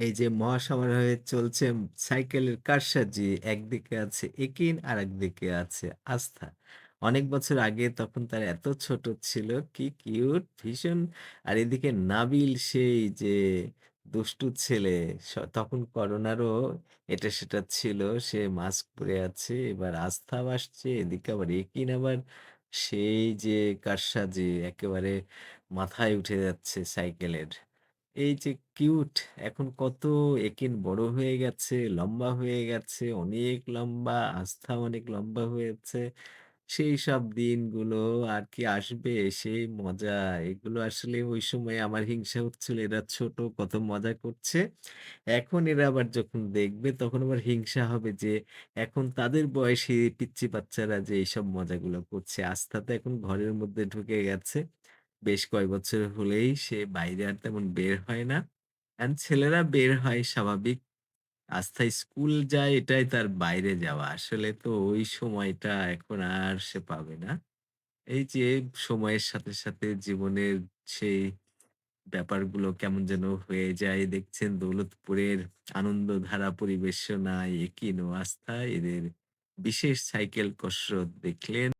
এই যে মহাসমারোহে চলছে সাইকেলের কারসাজি। একদিকে আছে একিন আর একদিকে আছে আস্থা। অনেক বছর আগে তখন তার এত ছোট ছিল, কি কিউট ভীষণ। আর এদিকে নাবিল সেই যে দুষ্টু ছেলে তখন করোনারও এটা-সেটা ছিল। সে মাস্ক পরে আছে। এবার আস্থা আসছে। এদিকে আবার একিন আবার সেই যে কারসাজি একেবারে মাথায় উঠে যাচ্ছে সাইকেলের। এই যে কিউট এখন কত একিন বড় হয়ে গেছে, লম্বা হয়ে গেছে, অনেক লম্বা। আস্থা অনেক লম্বা হয়েছে। সেই সব দিনগুলো আর কি আসবে? সেই মজা। এগুলো আসলে ওই সময় আমার হিংসা হচ্ছিল। এরা ছোট কত মজা করছে। এখন এরা আবার যখন দেখবে তখন আবার হিংসা হবে যে এখন তাদের বয়সী পিচ্চি বাচ্চারা যে এইসব মজাগুলো করছে। আস্থা তো এখন ঘরের মধ্যে ঢুকে গেছে। বেশ কয়েক বছর হলেই সে বাইরে আর তেমন বের হয় না। অ্যান্ড ছেলেরা বের হয় স্বাভাবিক। আস্থা স্কুল যায় এটাই তার বাইরে যাওয়া। আসলে তো ওই সময়টা এখন আর সে পাবে না। এই যে সময়ের সাথে, সাথে জীবনের সেই ব্যাপারগুলো কেমন যেন হয়ে যায়। দেখছেন দৌলতপুরের আনন্দধারা পরিবেশনায় একিন আস্থা এদের বিশেষ সাইকেল কসরত দেখলেন।